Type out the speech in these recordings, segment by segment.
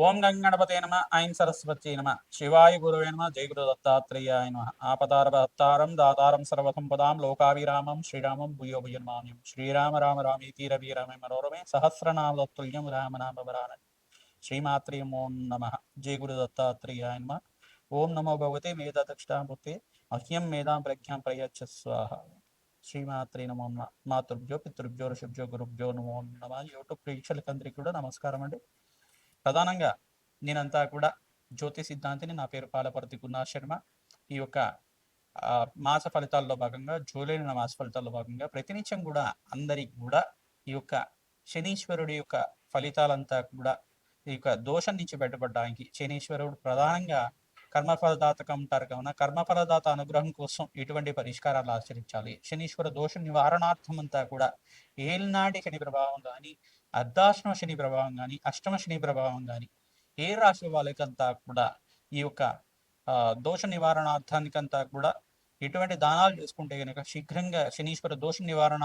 ఓం గంగణపతే నమ ఐం సరస్వతి నమ. శివాయ గురువే నమ జయ గురు దత్తాత్రేయాయ నమ. ఆపదారభత్తారం దాతారం సర్వసంపదాం లోకావిరామం శ్రీరామం భూయో భుజన్మామ్యం శ్రీరామ రామ రామీతి రవి రమే మనోరమే సహస్రనామతుల్యం రామనామరాన శ్రీమాత్రే ఓం నమ. జయ గురు దత్తాత్రేయాయ నమ. ఓం నమో భగవతే మేధా దక్షిణామూర్తే మహ్యం మేధాం ప్రజ్ఞాం ప్రయచ్చ స్వాహ. శ్రీమాత్రే నమో మాతృభ్యో పితృభ్యో ఋషభ్యో గురుభ్యో నమో నమ. యూట్యూబ్ ప్రేక్షకులందరికీ కూడా నమస్కారం అండి ప్రధానంగా నేనంతా కూడా జ్యోతి సిద్ధాంతిని నా పేరు పాలపర్తి గున్నా శర్మ. ఈ యొక్క మాస ఫలితాల్లో భాగంగా జూలై నెల మాస ఫలితాల్లో భాగంగా ప్రతినిత్యం కూడా అందరికి కూడా ఈ యొక్క శనీశ్వరుడి యొక్క ఫలితాలంతా కూడా ఈ యొక్క దోషం నుంచి బయటపడడానికి శనీశ్వరుడు ప్రధానంగా కర్మఫలదాతగా ఉంటారు కావున కర్మఫలదాత అనుగ్రహం కోసం ఎటువంటి పరిష్కారాలు ఆచరించాలి. శనీశ్వర దోష నివారణార్థం అంతా కూడా ఏలినాటి శని ప్రభావం కానీ అర్ధాష్టమ శని ప్రభావం కానీ అష్టమ శని ప్రభావం కానీ ఏ రాశి వాళ్ళకంతా కూడా ఈ యొక్క దోష దోష నివారణార్థానికంతా కూడా ఎటువంటి దానాలు చేసుకుంటే గనక శీఘ్రంగా శనీశ్వర దోష నివారణ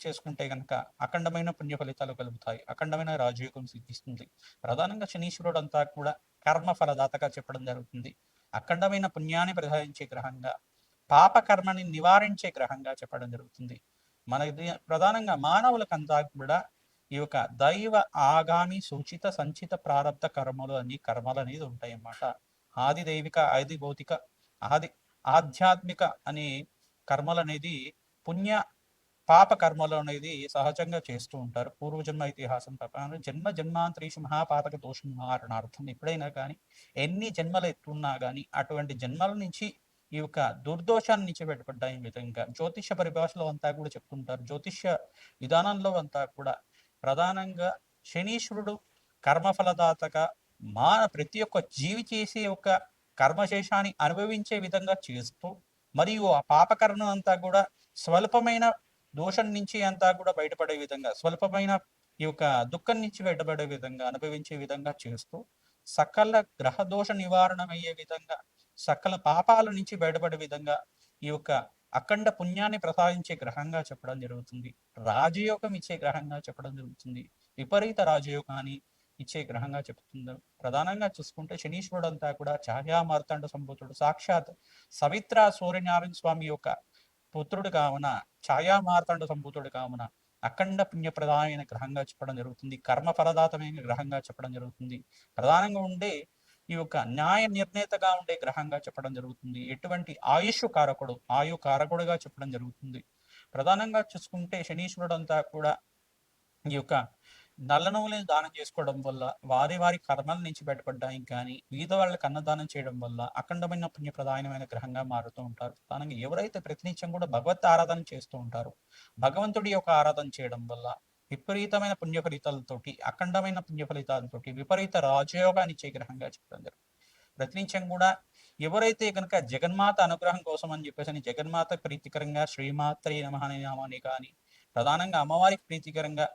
చేసుకుంటే గనక అఖండమైన పుణ్య ఫలితాలు కలుగుతాయి. అఖండమైన రాజయోగం సిద్ధిస్తుంది. ప్రధానంగా శనీశ్వరుడు అంతా కూడా కర్మ ఫలదాతగా చెప్పడం జరుగుతుంది. అఖండమైన పుణ్యాన్ని ప్రసాదించే గ్రహంగా పాప కర్మని నివారించే గ్రహంగా చెప్పడం జరుగుతుంది. మనకి ప్రధానంగా మానవులకంతా కూడా ఈ యొక్క దైవ ఆగామి సూచిత సంచిత ప్రారంభ కర్మలు అన్ని కర్మలు అనేది ఉంటాయి అన్నమాట ఆది దైవిక ఆది భౌతిక ఆది ఆధ్యాత్మిక అనే కర్మలు అనేది పుణ్య పాప కర్మలు అనేది సహజంగా చేస్తూ ఉంటారు. పూర్వజన్మ ఇతిహాసం ప్రకారం జన్మ జన్మాంతరీషు మహాపాతక దోషం మారణార్థం ఎప్పుడైనా కానీ ఎన్ని జన్మలు ఎత్తున్నా కానీ అటువంటి జన్మల నుంచి ఈ యొక్క దుర్దోషాన్ని నుంచి బయటపడ్డాయి విధంగా. జ్యోతిష పరిభాషలో అంతా కూడా చెప్తుంటారు. జ్యోతిష విధానంలో అంతా కూడా ప్రధానంగా శనీశ్వరుడు కర్మఫలదాతగా మాన ప్రతి ఒక్క జీవి చేసే ఒక కర్మశేషాన్ని అనుభవించే విధంగా చేస్తూ మరియు ఆ పాపకరణం అంతా కూడా స్వల్పమైన దోషం నుంచి అంతా కూడా బయటపడే విధంగా స్వల్పమైన ఈ యొక్క దుఃఖం నుంచి బయటపడే విధంగా అనుభవించే విధంగా చేస్తూ సకల గ్రహ దోష నివారణ అయ్యే విధంగా సకల పాపాల నుంచి బయటపడే విధంగా ఈ యొక్క అఖండ పుణ్యాన్ని ప్రసాదించే గ్రహంగా చెప్పడం జరుగుతుంది. రాజయోగం ఇచ్చే గ్రహంగా చెప్పడం జరుగుతుంది. విపరీత రాజయోగాన్ని ఇచ్చే గ్రహంగా చెప్తుంది ప్రధానంగా చూసుకుంటే శనీశ్వరుడు అంతా కూడా ఛాయా మార్తాండ సంభూతుడు. సాక్షాత్ సవిత్ర సూర్యనారాయణ స్వామి యొక్క పుత్రుడు కావున ఛాయా మార్తాండ సంభూతుడు కావున అఖండ పుణ్యప్రదమైన గ్రహంగా చెప్పడం జరుగుతుంది. కర్మ ఫలదాతమైన గ్రహంగా చెప్పడం జరుగుతుంది. ప్రధానంగా ఉండే ఈ యొక్క న్యాయ నిర్ణేతగా ఉండే గ్రహంగా చెప్పడం జరుగుతుంది. ఎటువంటి ఆయుష్ కారకుడు ఆయు కారకుడుగా చెప్పడం జరుగుతుంది. ప్రధానంగా చూసుకుంటే శనీశ్వరుడు అంతా కూడా ఈ యొక్క నల్ల నువ్వులను దానం చేసుకోవడం వల్ల వారి వారి కర్మల నుంచి బయటపడ్డానికి కానీ వీధ వాళ్ళకి అన్నదానం చేయడం వల్ల అఖండమైన పుణ్యప్రదాయమైన గ్రహంగా మారుతూ ఉంటారు. ప్రధానంగా ఎవరైతే ప్రతినిత్యం కూడా భగవత్ ఆరాధన చేస్తూ ఉంటారో భగవంతుడి యొక్క ఆరాధన చేయడం వల్ల విపరీతమైన పుణ్య ఫలితాలతోటి అఖండమైన పుణ్య ఫలితాలతోటి విపరీత రాజయోగాన్ని ఇచ్చే గ్రహంగా చెప్పడం జరుగుతుంది ప్రతినిత్యం కూడా ఎవరైతే కనుక జగన్మాత అనుగ్రహం కోసం అని చెప్పేసి జగన్మాత ప్రీతికరంగా శ్రీమాత్రి నమ అనే నామాన్ని కానీ ప్రధానంగా అమ్మవారికి ప్రీతికరంగా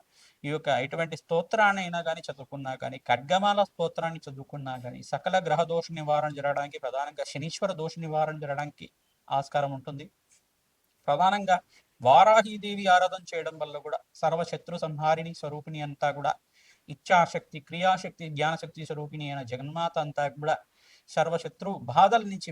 ఈ యొక్క ఎటువంటి స్తోత్రాన్ని అయినా కానీ చదువుకున్నా కానీ ఖడ్గమాల స్తోత్రాన్ని చదువుకున్నా కానీ సకల గ్రహ దోష నివారణ జరగడానికి ప్రధానంగా శనీశ్వర దోష నివారణ జరగడానికి ఆస్కారం ఉంటుంది. ప్రధానంగా వారాహీదేవి ఆరాధన చేయడం వల్ల కూడా సర్వశత్రు సంహారిణి స్వరూపిణి అంతా కూడా ఇచ్చాశక్తి క్రియాశక్తి జ్ఞానశక్తి స్వరూపిణి అయిన జగన్మాత అంతా కూడా సర్వశత్రు బాధల నుంచి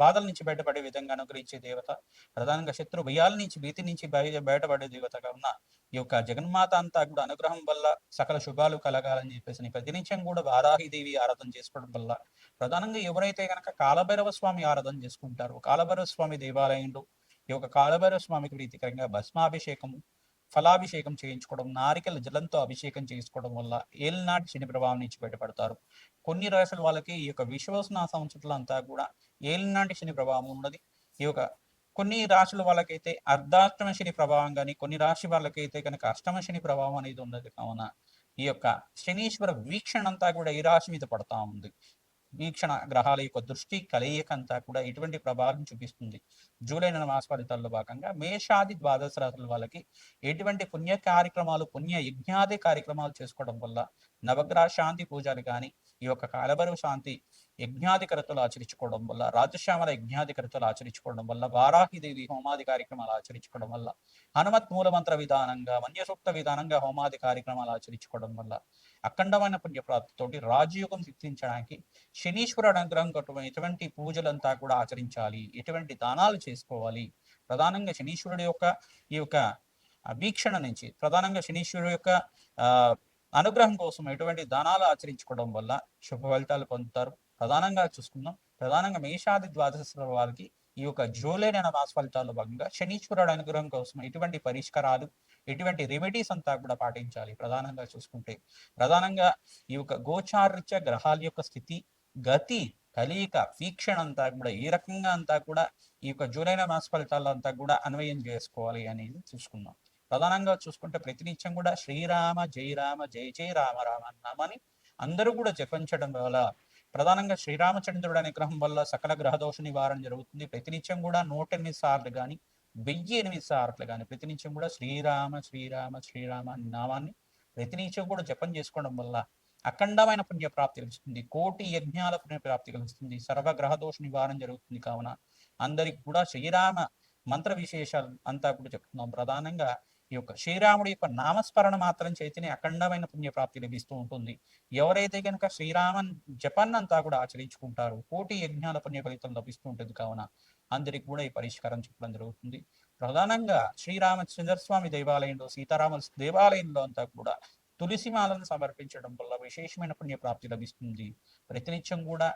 బాధల నుంచి బయటపడే విధంగా అనుగ్రహించే దేవత. ప్రధానంగా శత్రు భయాల నుంచి భీతి నుంచి బయట బయటపడే దేవతగా ఉన్న ఈ యొక్క జగన్మాత అంతా కూడా అనుగ్రహం వల్ల సకల శుభాలు కలగాలని చెప్పేసి ప్రతినిత్యం కూడా వారాహిదేవి ఆరాధన చేసుకోవడం వల్ల ప్రధానంగా ఎవరైతే కనుక కాలభైరవ స్వామి ఆరాధన చేసుకుంటారో కాలభైరవ స్వామి దేవాలయంలో ఈ యొక్క కాలభైరవ స్వామికి ప్రీతికరంగా భస్మాభిషేకం ఫలాభిషేకం చేయించుకోవడం నారికల జలంతో అభిషేకం చేసుకోవడం వల్ల ఏలినాటి శని ప్రభావం నుంచి బయటపడతారు. కొన్ని రాశుల వాళ్ళకి ఈ యొక్క విశ్వసన సంవత్సరాలు అంతా కూడా ఏలినాటి శని ప్రభావం ఉన్నది. ఈ యొక్క కొన్ని రాశుల వాళ్ళకైతే అర్ధాష్టమ శని ప్రభావం కానీ కొన్ని రాశి వాళ్ళకైతే కనుక అష్టమ శని ప్రభావం అనేది ఉన్నది కావున ఈ యొక్క శనీశ్వర వీక్షణ అంతా కూడా ఈ రాశి మీద పడతా ఉంది. వీక్షణ గ్రహాల యొక్క దృష్టి కలయిక అంతా కూడా ఎటువంటి ప్రభావం చూపిస్తుంది. జూలై నెల మాస ఫలితాల్లో భాగంగా మేషాది ద్వాదశ రాశుల వాళ్ళకి ఎటువంటి పుణ్య కార్యక్రమాలు పుణ్య యజ్ఞాది కార్యక్రమాలు చేసుకోవడం వల్ల నవగ్రహ శాంతి పూజలు కానీ ఈ యొక్క కాలభైరవ శాంతి యజ్ఞాధికరతలు ఆచరించుకోవడం వల్ల రాజశ్యామల యజ్ఞాధికరతలు ఆచరించుకోవడం వల్ల వారాహిదేవి హోమాది కార్యక్రమాలు ఆచరించుకోవడం వల్ల హనుమత్ మూలమంత్ర విధానంగా మన్యసూక్త విధానంగా హోమాది కార్యక్రమాలు ఆచరించుకోవడం వల్ల అఖండమైన పుణ్యప్రాప్తితోటి రాజయోగం సిద్ధించడానికి శనీశ్వరుడు అనుగ్రహం కట్టుకుని ఎటువంటి పూజలంతా కూడా ఆచరించాలి. ఎటువంటి దానాలు చేసుకోవాలి. ప్రధానంగా శనీశ్వరుడు యొక్క ఈ యొక్క వీక్షణ నుంచి ప్రధానంగా శనీశ్వరుడు యొక్క ఆ అనుగ్రహం కోసం ఎటువంటి దానాలు ఆచరించుకోవడం వల్ల శుభ ఫలితాలు పొందుతారు. ప్రధానంగా చూసుకుందాం. ప్రధానంగా మేషాది ద్వాదశ వారికి ఈ యొక్క జూలై నెల మాస ఫలితాల్లో భాగంగా శనీశ్వరుడు అనుగ్రహం కోసం ఎటువంటి పరిష్కారాలు ఎటువంటి రెమెడీస్ అంతా కూడా పాటించాలి. ప్రధానంగా చూసుకుంటే ప్రధానంగా ఈ యొక్క గోచారిత్య గ్రహాల యొక్క స్థితి గతి కలయిక వీక్షణ అంతా కూడా ఏ రకంగా అంతా కూడా ఈ యొక్క జూలైన నెల మాస ఫలితాల్లో అంతా కూడా అన్వయం చేసుకోవాలి అనేది చూసుకుందాం. ప్రధానంగా చూసుకుంటే ప్రతినిత్యం కూడా శ్రీరామ జై రామ జై జై రామ రామ అన్నామని అందరూ కూడా జపించడం వల్ల ప్రధానంగా శ్రీరామచంద్రుడు అనే గ్రహం వల్ల సకల గ్రహదోష నివారణ జరుగుతుంది. ప్రతినిత్యం కూడా నూట ఎనిమిది సార్లు కానీ వెయ్యి ఎనిమిది సార్లు కానీ ప్రతినిత్యం కూడా శ్రీరామ శ్రీరామ శ్రీరామ అనే నామాన్ని ప్రతినిత్యం కూడా జపం చేసుకోవడం వల్ల అఖండమైన పుణ్య ప్రాప్తి కలుగుతుంది కోటి యజ్ఞాల పుణ్య ప్రాప్తి కలుగుతుంది సర్వ గ్రహదోష నివారణ జరుగుతుంది కావున అందరికి కూడా శ్రీరామ మంత్ర విశేషాలు అంతా కూడా చెప్తున్నాం. ప్రధానంగా ఈ యొక్క శ్రీరాముడి యొక్క నామస్మరణ మాత్రం చేతనే అఖండమైన పుణ్యప్రాప్తి లభిస్తూ ఉంటుంది. ఎవరైతే కనుక శ్రీరామన్ జపన్నంతా కూడా ఆచరించుకుంటారో కోటి యజ్ఞాల పుణ్య ఫలితం లభిస్తూ ఉంటుంది కావున అందరికి కూడా ఈ పరిష్కారం చెప్పడం జరుగుతుంది. ప్రధానంగా శ్రీరామచంద్రస్వామి దేవాలయంలో సీతారామ దేవాలయంలో అంతా కూడా తులసిమాలను సమర్పించడం వల్ల విశేషమైన పుణ్యప్రాప్తి లభిస్తుంది. ప్రతినిత్యం కూడా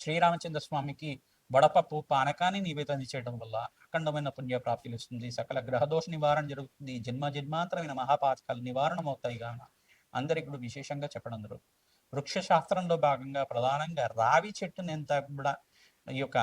శ్రీరామచంద్ర స్వామికి వడపప్పు పానకాన్ని నివేదన చేయడం వల్ల అఖండమైన పుణ్య ప్రాప్తి లభిస్తుంది. సకల గ్రహదోష నివారణ జరుగుతుంది. జన్మ జన్మాంతరమైన మహాపాతకాలు నివారణ అవుతాయి కావున అందరికి కూడా విశేషంగా చెప్పడం జరుగుతుంది వృక్ష శాస్త్రంలో భాగంగా ప్రధానంగా రావి చెట్టుని ఎంత కూడా ఈ యొక్క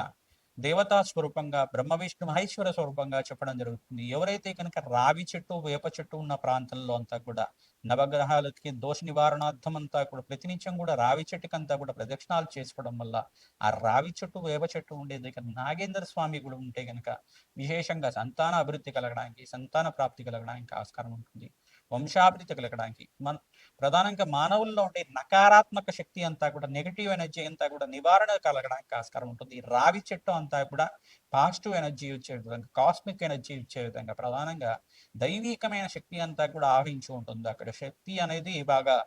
దేవతా స్వరూపంగా బ్రహ్మ విష్ణు మహేశ్వర స్వరూపంగా చెప్పడం జరుగుతుంది. ఎవరైతే కనుక రావి చెట్టు వేప చెట్టు ఉన్న ప్రాంతంలో అంతా కూడా నవగ్రహాలకి దోష నివారణార్థం అంతా కూడా ప్రతినిత్యం కూడా రావి చెట్టుకి అంతా కూడా ప్రదక్షిణాలు చేసుకోవడం వల్ల ఆ రావి చెట్టు వేప చెట్టు ఉండే దగ్గర నాగేంద్ర స్వామి కూడా ఉంటే కనుక విశేషంగా సంతాన అభివృద్ధి కలగడానికి సంతాన ప్రాప్తి కలగడానికి ఆస్కారం ఉంటుంది. వంశాభివృద్ధి కలగడానికి. మన ప్రధానంగా మానవుల్లో ఉండే నకారాత్మక శక్తి అంతా కూడా నెగిటివ్ ఎనర్జీ అంతా కూడా నివారణ కలగడానికి ఆస్కారం ఉంటుంది. రావి చెట్టు అంతా కూడా పాజిటివ్ ఎనర్జీ ఇచ్చే విధంగా కాస్మిక్ ఎనర్జీ ఇచ్చే విధంగా ప్రధానంగా దైవికమైన శక్తి అంతా కూడా ఆవహించి ఉంటుంది. అక్కడ శక్తి అనేది బాగా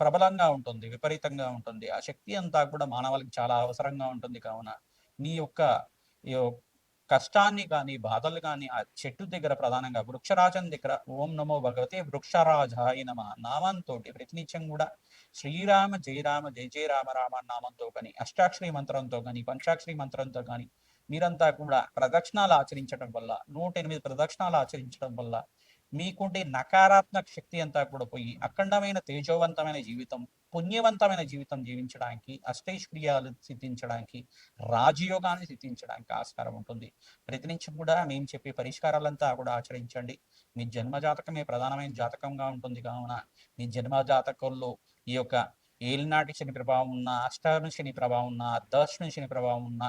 ప్రబలంగా ఉంటుంది విపరీతంగా ఉంటుంది. ఆ శక్తి అంతా కూడా మానవులకు చాలా అవసరంగా ఉంటుంది. కావున నీ యొక్క కష్టాన్ని కానీ బాధలు కానీ ఆ చెట్టు దగ్గర ప్రధానంగా వృక్షరాజం దగ్గర ఓం నమో భగవతే వృక్షరాజాయ నమ నామంతో ప్రతినిత్యం కూడా శ్రీరామ జయరామ జయ జయ రామ రామ నామంతో కానీ అష్టాక్షరి మంత్రంతో కానీ పంచాక్షరి మంత్రంతో కానీ మీరంతా కూడా ప్రదక్షిణాలు ఆచరించడం వల్ల నూట ఎనిమిది ప్రదక్షిణాలు ఆచరించడం వల్ల మీకుండే నకారాత్మక శక్తి అంతా కూడా పోయి అఖండమైన తేజోవంతమైన జీవితం పుణ్యవంతమైన జీవితం జీవించడానికి అష్టైశ్వర్యాలు సిద్ధించడానికి రాజయోగాన్ని సిద్ధించడానికి ఆస్కారం ఉంటుంది. ప్రతినిత్యం కూడా మేము చెప్పే పరిష్కారాలంతా కూడా ఆచరించండి. మీ జన్మ జాతకమే ప్రధానమైన జాతకంగా ఉంటుంది. కావున మీ జన్మ జాతకంలో ఈ యొక్క ఏలినాటి శని ప్రభావం ఉన్న అష్టాను శని ప్రభావం ఉన్న దర్శన శని ప్రభావం ఉన్న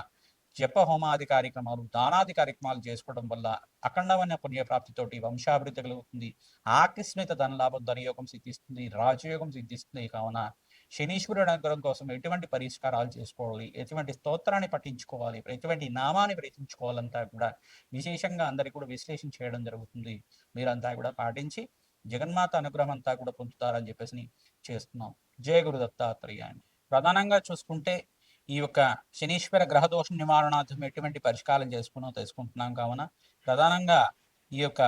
జప హోమాది కార్యక్రమాలు దానాది కార్యక్రమాలు చేసుకోవడం వల్ల అఖండమైన పుణ్యప్రాప్తితోటి వంశాభివృద్ధి కలుగుతుంది. ఆకస్మిక ధనలాభం ధనయోగం సిద్ధిస్తుంది రాజయోగం సిద్ధిస్తుంది. కావున శనీశ్వరుడు అనుగ్రహం కోసం ఎటువంటి పరిష్కారాలు చేసుకోవాలి? ఎటువంటి స్తోత్రాన్ని పఠించుకోవాలి? ఎటువంటి నామాన్ని ప్రయత్నించుకోవాలంతా కూడా విశేషంగా అందరికి కూడా విశ్లేషణ చేయడం జరుగుతుంది. మీరంతా కూడా పాటించి జగన్మాత అనుగ్రహం అంతా కూడా పొందుతారని చెప్పేసి చేస్తున్నాం. జయ గురు దత్తాత్రేయ అని. ప్రధానంగా చూసుకుంటే ఈ యొక్క శనీశ్వర గ్రహదోష నివారణార్థం ఎటువంటి పరిష్కారం చేసుకున్నో తెలుసుకుంటున్నాం కావున. ప్రధానంగా ఈ యొక్క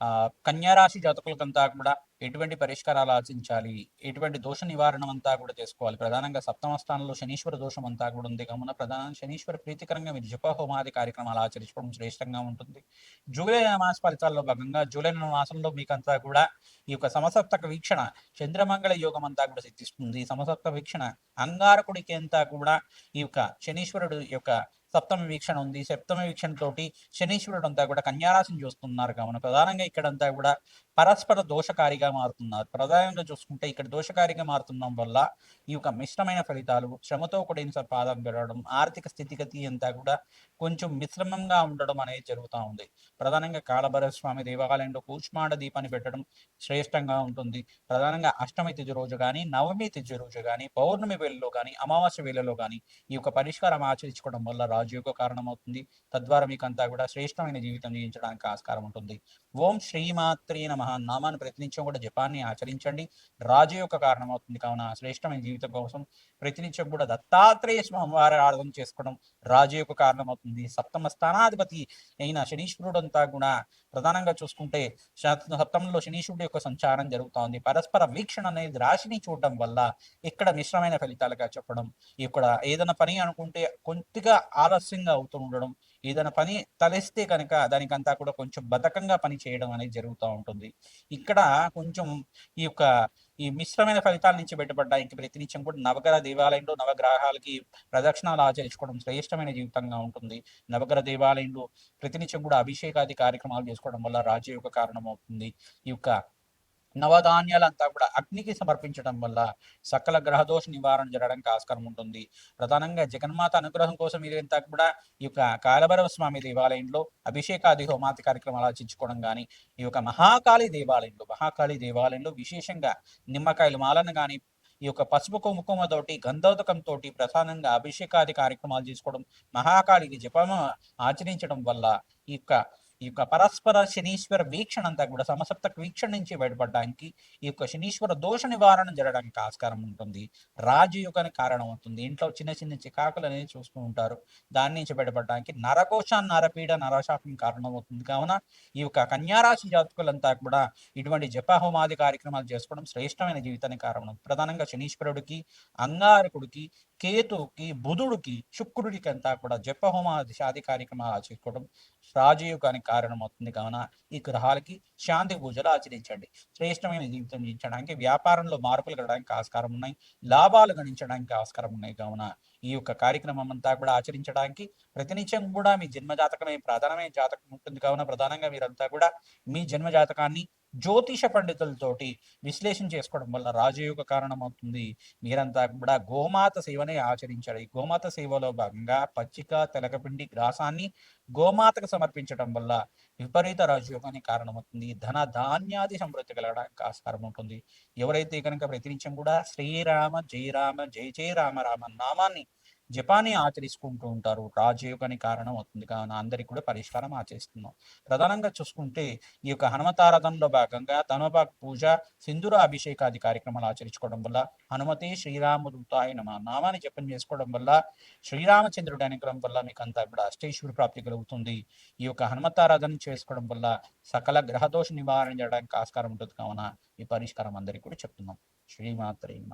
ఆ కన్యారాశి జాతకులకంతా కూడా ఎటువంటి పరిష్కారాలు ఆచరించాలి ఎటువంటి దోష నివారణ అంతా కూడా చేసుకోవాలి. ప్రధానంగా సప్తమ స్థానంలో శనీశ్వర దోషం అంతా కూడా ఉంది. కావున ప్రధాన శనీశ్వర ప్రీతికరంగా మీరు జపహోమాది కార్యక్రమాలు ఆచరించుకోవడం శ్రేష్టంగా ఉంటుంది. జూలై మాస ఫలితాల్లో భాగంగా జూలై మాసంలో మీకంతా కూడా ఈ యొక్క సమసప్తక వీక్షణ చంద్రమంగళ యోగం అంతా కూడా సిద్ధిస్తుంది. సమసప్త వీక్షణ అంగారకుడికి అంతా కూడా ఈ యొక్క శనీశ్వరుడు యొక్క సప్తమ వీక్షణ ఉంది. సప్తమ వీక్షణ తోటి శనీశ్వరుడు అంతా కూడా కన్యారాశిని చూస్తున్నారు. కావున ప్రధానంగా ఇక్కడంతా కూడా పరస్పర దోషకారిగా మారుతున్నారు. ప్రధానంగా చూసుకుంటే ఇక్కడ దోషకారిగా మారుతుండడం వల్ల ఈ యొక్క మిశ్రమైన ఫలితాలు శ్రమతో కూడిన సంపాదన పెరగడం ఆర్థిక స్థితిగతి అంతా కూడా కొంచెం మిశ్రమంగా ఉండడం అనేది జరుగుతూ ఉంది. ప్రధానంగా కాళభైరవ స్వామి దేవాలయంలో కూర్చుమాడ దీపాన్ని పెట్టడం శ్రేష్టంగా ఉంటుంది. ప్రధానంగా అష్టమి తిథి రోజు కానీ నవమి తిథి రోజు కానీ పౌర్ణమి వేళలో కానీ అమావాస్య వేళలో కానీ ఈ యొక్క పరిష్కారం ఆచరించుకోవడం వల్ల రాజయోగ కారణమవుతుంది. తద్వారా మీకు అంతా కూడా శ్రేష్టమైన జీవితం జీవించడానికి ఆస్కారం ఉంటుంది. ఓం శ్రీమాత్రే నమ. నామాన్ని ప్రతినిత్యం కూడా జపాన్ని ఆచరించండి. రాజు యొక్క కారణం అవుతుంది కావున శ్రేష్టమైన జీవితం కోసం ప్రతినిత్యం కూడా దత్తాత్రేయ స్వామివారి ఆరాధన చేసుకోవడం రాజు యొక్క కారణం అవుతుంది సప్తమ స్థానాధిపతి అయిన శనీశ్వరుడు అంతా కూడా ప్రధానంగా చూసుకుంటే సప్తమంలో శనీశ్వరుడు యొక్క సంచారం జరుగుతోంది. పరస్పర వీక్షణ అనేది రాశిని చూడడం వల్ల ఇక్కడ మిశ్రమైన ఫలితాలుగా చెప్పడం ఇక్కడ ఏదైనా పని అనుకుంటే కొద్దిగా ఆలస్యంగా అవుతూ ఉండడం ఏదైనా పని తలెస్తే కనుక దానికంతా కూడా కొంచెం బతకంగా పని చేయడం అనేది జరుగుతూ ఉంటుంది. ఇక్కడ కొంచెం ఈ యొక్క ఈ మిశ్రమైన ఫలితాల నుంచి బయటపడడానికి ప్రతినిత్యం కూడా నవగ్రహ దేవాలయంలో నవగ్రహాలకి ప్రదక్షిణాలు ఆచరించుకోవడం శ్రేష్టమైన జీవితంగా ఉంటుంది. నవగ్రహ దేవాలయంలో ప్రతినిత్యం కూడా అభిషేకాది కార్యక్రమాలు చేసుకోవడం వల్ల రాజ్య యొక్క కారణం అవుతుంది ఈ యొక్క నవధాన్యాలంతా కూడా అగ్నికి సమర్పించడం వల్ల సకల గ్రహదోష నివారణ జరగడానికి ఆస్కారం ఉంటుంది. ప్రధానంగా జగన్మాత అనుగ్రహం కోసం మీరంతా కూడా ఈ యొక్క కాలభైరవ స్వామి దేవాలయంలో అభిషేకాది హోమాతి కార్యక్రమాలు ఆచరించుకోవడం కానీ ఈ యొక్క మహాకాళి దేవాలయంలో మహాకాళి దేవాలయంలో విశేషంగా నిమ్మకాయలు మాలను కానీ ఈ యొక్క పసుపు కుంకుమతోటి గంధోదకంతో ప్రధానంగా అభిషేకాది కార్యక్రమాలు చేసుకోవడం మహాకాళికి జపము ఆచరించడం వల్ల ఈ యొక్క ఈ యొక్క పరస్పర శనీశ్వర వీక్షణ అంతా కూడా సమసప్త వీక్షణ నుంచి బయటపడడానికి ఈ యొక్క శనీశ్వర దోష నివారణ జరగడానికి ఆస్కారం ఉంటుంది. రాజయోగానికి కారణం అవుతుంది. ఇంట్లో చిన్న చిన్న చికాకులు అనేది చూస్తూ ఉంటారు. దాని నుంచి బయటపడడానికి నరకోశ నరపీడ నరశాపం కారణం అవుతుంది. కావున ఈ యొక్క కన్యారాశి జాతకులంతా కూడా ఇటువంటి జపహోమాది కార్యక్రమాలు చేసుకోవడం శ్రేష్టమైన జీవితానికి కారణం ప్రధానంగా శనీశ్వరుడికి అంగారకుడికి కేతుకి బుధుడికి శుక్రుడికి అంతా కూడా జపహోమాది శాది కార్యక్రమాలు ఆచరించుకోవడం రాజయోగానికి కారణం అవుతుంది కావున ఈ గ్రహాలకి శాంతి పూజలు ఆచరించండి. శ్రేష్టమైన జీవితం జీవించడానికి వ్యాపారంలో మార్పులు కలగడానికి ఆస్కారం ఉన్నాయి. లాభాలు గణించడానికి ఆస్కారం ఉన్నాయి. కావున ఈ యొక్క కార్యక్రమం అంతా కూడా ఆచరించడానికి ప్రతినిత్యం కూడా మీ జన్మ జాతకమే ప్రధానమైన జాతకం ఉంటుంది. కావున ప్రధానంగా మీరంతా కూడా మీ జన్మ జాతకాన్ని జ్యోతిష పండితులతోటి విశ్లేషణ చేసుకోవడం వల్ల రాజయోగ కారణం అవుతుంది మీరంతా కూడా గోమాత సేవనే ఆచరించాలి. ఈ గోమాత సేవలో భాగంగా పచ్చిక తెలకపిండి గ్రాసాన్ని గోమాతకు సమర్పించడం వల్ల విపరీత రాజయోగానికి కారణమవుతుంది. ధన ధాన్యాది సమృద్ధి కలగడానికి ఆస్కారం ఉంటుంది. ఎవరైతే కనుక ప్రతినిత్యం కూడా శ్రీరామ జయరామ జయ జయ రామ రామ నామాన్ని జపాన్ని ఆచరించుకుంటూ ఉంటారు. రాజయోగానికి కారణం అవుతుంది. కావున అందరికి కూడా పరిష్కారం ఆచరిస్తున్నాం ప్రధానంగా చూసుకుంటే ఈ యొక్క హనుమతారాధనలో భాగంగా తమపాకు పూజ సింధుర అభిషేకాది కార్యక్రమాలు ఆచరించుకోవడం వల్ల హనుమతే శ్రీరామదూతాయ నమ. నామాన్ని జపం చేసుకోవడం వల్ల శ్రీరామచంద్రుడు అనుగ్రహం వల్ల మీకు అంతా కూడా అష్టేశ్వరి ప్రాప్తి కలుగుతుంది. ఈ యొక్క హనుమతారాధన చేసుకోవడం వల్ల సకల గ్రహదోష నివారణ చేయడానికి ఆస్కారం ఉంటుంది. కావున ఈ పరిష్కారం అందరికీ కూడా చెప్తున్నాం. శ్రీమాత్రేమ